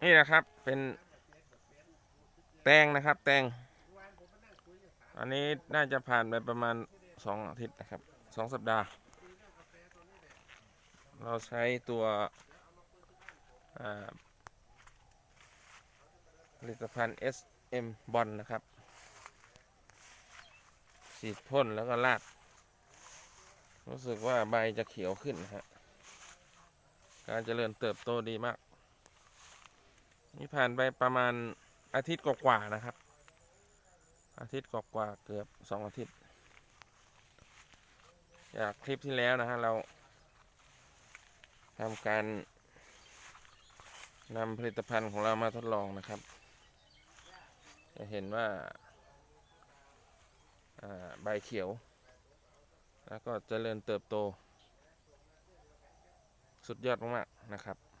นี่นะครับ เป็นแตงนะครับ แตง อันนี้น่าจะผ่านไปประมาณสองอาทิตย์นะครับสองสัปดาห์ เราใช้ตัวผลิตภัณฑ์ SM บอลนะครับฉีดพ่นแล้วก็ลาด รู้สึกว่าใบจะเขียวขึ้นนะฮะ การเจริญเติบโตดีมาก นี่ผ่านไปประมาณอาทิตย์กว่าๆนะครับ อาทิตย์กว่าๆเกือบสองอาทิตย์จากคลิปที่แล้วนะฮะเราทำการนำผลิตภัณฑ์ของเรามาทดลองนะครับ จะเห็นว่าอ่าใบเขียว แล้วก็เจริญเติบโต สุดยอดมากๆนะครับ